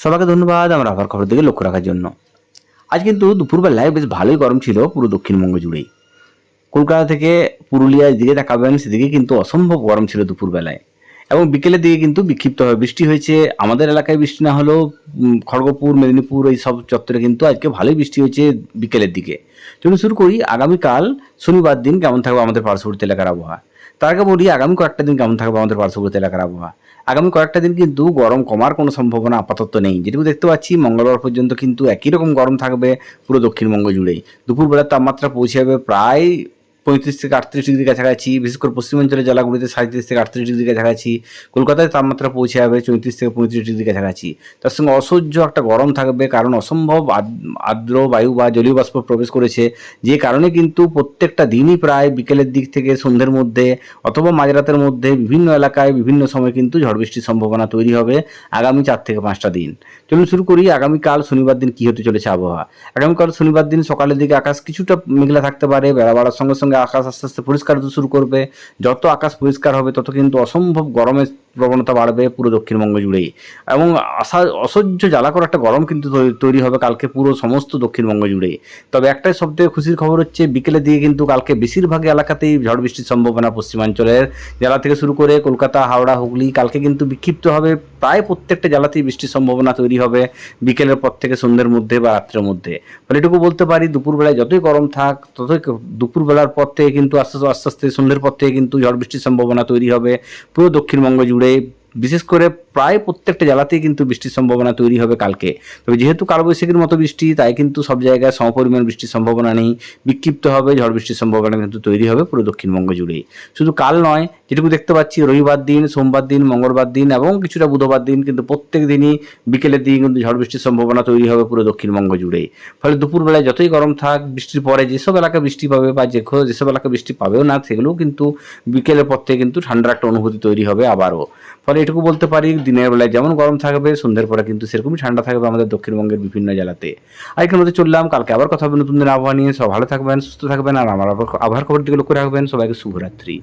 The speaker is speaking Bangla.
সবাইকে ধন্যবাদ আমার আবার খবর দিকে লক্ষ্য রাখার জন্য। আজ কিন্তু দুপুরবেলায় বেশ ভালোই গরম ছিল পুরো দক্ষিণবঙ্গ জুড়েই। কলকাতা থেকে পুরুলিয়ার দিকে তাকাবেন, সেদিকে কিন্তু অসম্ভব গরম ছিল দুপুরবেলায়। এবং বিকেলের দিকে কিন্তু বিক্ষিপ্তভাবে বৃষ্টি হয়েছে, আমাদের এলাকায় বৃষ্টি না হলেও খড়গপুর, মেদিনীপুর এই সব চত্বরে কিন্তু আজকে ভালোই বৃষ্টি হয়েছে বিকেলের দিকে। চলুন শুরু করি, আগামীকাল শনিবার দিন কেমন থাকবে আমাদের পার্শ্ববর্তী এলাকার আবহাওয়া? তার আগে বলি, আগামী কয়েকটা দিন কেমন থাকবে আমাদের পার্শ্ববর্তী এলাকার আবহাওয়া? আগামী কয়েকটা দিন কিন্তু গরম কমার কোনো সম্ভাবনা আপাতত নেই। যেটুকু দেখতে পাচ্ছি, মঙ্গলবার পর্যন্ত কিন্তু একই রকম গরম থাকবে, পুরো দক্ষিণবঙ্গ জুড়েই। দুপুরবেলার তাপমাত্রা পৌঁছে যাবে প্রায় পঁয়ত্রিশ থেকে আটত্রিশ ডিগ্রি কাছাকাছি, বিশেষ করে পশ্চিমাঞ্চলের জেলাগুলিতে সাঁত্রিশ থেকে আটত্রিশ ডিগ্রি কাছাকাছি, কলকাতায় তাপমাত্রা পৌঁছে যাবে চৌত্রিশ থেকে পঁয়ত্রিশ ডিগ্রি কাছাকাছি। তার সঙ্গে অসহ্য একটা গরম থাকবে, কারণ অসম্ভব আর্দ্র বায়ু বা জলীয় বাষ্প প্রবেশ করেছে, যে কারণে কিন্তু প্রত্যেকটা দিনই প্রায় বিকেলের দিক থেকে সন্ধ্যের মধ্যে অথবা মাঝরাতের মধ্যে বিভিন্ন এলাকায় বিভিন্ন সময় কিন্তু ঝড় বৃষ্টির সম্ভাবনা তৈরি হবে আগামী চার থেকে পাঁচটা দিন। চলুন শুরু করি, আগামীকাল শনিবার দিন কি হতে চলেছে আবহাওয়া। আগামীকাল শনিবার দিন সকালের দিকে আকাশ কিছুটা মেঘলা থাকতে পারে, বেলা বাড়ার সঙ্গে সঙ্গে আকাশ আস্তে আস্তে পরিষ্কার শুরু করবে। যত আকাশ পরিষ্কার হবে তত কিন্তু অসম্ভব গরমের প্রবণতা বাড়বে পুরো দক্ষিণবঙ্গ জুড়েই। এবং আশা, অসহ্য জ্বালাকর একটা গরম কিন্তু তৈরি হবে কালকে পুরো সমস্ত দক্ষিণবঙ্গ জুড়েই। তবে একটাই সবথেকে খুশির খবর হচ্ছে, বিকেলের দিকে কিন্তু কালকে বেশিরভাগ এলাকাতেই ঝড় বৃষ্টির সম্ভাবনা পশ্চিমাঞ্চলের। জেলা থেকে শুরু করে কলকাতা, হাওড়া, হুগলি কালকে কিন্তু বিক্ষিপ্ত হবে প্রায় প্রত্যেকটা জেলাতেই বৃষ্টির সম্ভাবনা তৈরি হবে বিকেলের পর থেকে সন্ধ্যের মধ্যে বা রাত্রের মধ্যে। ফলে এটুকু বলতে পারি, দুপুরবেলায় যতই গরম থাক, ততই দুপুরবেলার পর থেকে কিন্তু আস্তে আস্তে আস্তে আস্তে সন্ধ্যের পর থেকে কিন্তু ঝড় বৃষ্টির সম্ভাবনা তৈরি হবে পুরো দক্ষিণবঙ্গ জুড়ে। বিশেষ করে প্রায় প্রত্যেকটা জেলাতেই কিন্তু বৃষ্টির সম্ভাবনা তৈরি হবে কালকে। তবে যেহেতু কালবৈশাখীর মতো বৃষ্টি, তাই কিন্তু সব জায়গায় সমপরিমাণ বৃষ্টির সম্ভাবনা নেই। বিক্ষিপ্ত হবে, ঝড় বৃষ্টির সম্ভাবনা কিন্তু তৈরি হবে পুরো দক্ষিণবঙ্গ জুড়েই। শুধু কাল নয়, যেটুকু দেখতে পাচ্ছি, রবিবার দিন, সোমবার দিন, মঙ্গলবার দিন এবং কিছুটা বুধবার দিন কিন্তু প্রত্যেক দিনই বিকেলের দিকে কিন্তু ঝড় বৃষ্টির সম্ভাবনা তৈরি হবে পুরো দক্ষিণবঙ্গ জুড়েই। ফলে দুপুরবেলায় যতই গরম থাক, বৃষ্টির পরে যেসব এলাকা বৃষ্টি পাবে বা যে যেসব এলাকা বৃষ্টি পাবেও না, সেগুলোও কিন্তু বিকেলের পর থেকে কিন্তু ঠান্ডার একটা অনুভূতি তৈরি হবে আবারও। ফলে এটুকু বলতে পারি দিনের বেলায় যেমন গরম থাকবে, সন্ধ্যের পরে কিন্তু সেরকমই ঠান্ডা থাকবে আমাদের দক্ষিণবঙ্গের বিভিন্ন জেলাতে। আরেকটা মধ্যে চললাম, কালকে আবার কথা হবে নতুন দিন আবহাওয়া নিয়ে। সব ভালো থাকবেন, সুস্থ থাকবেন, আর আমার আবার আবহাওয়ার খবর দিকে লক্ষ্য রাখবেন। সবাইকে শুভরাত্রি।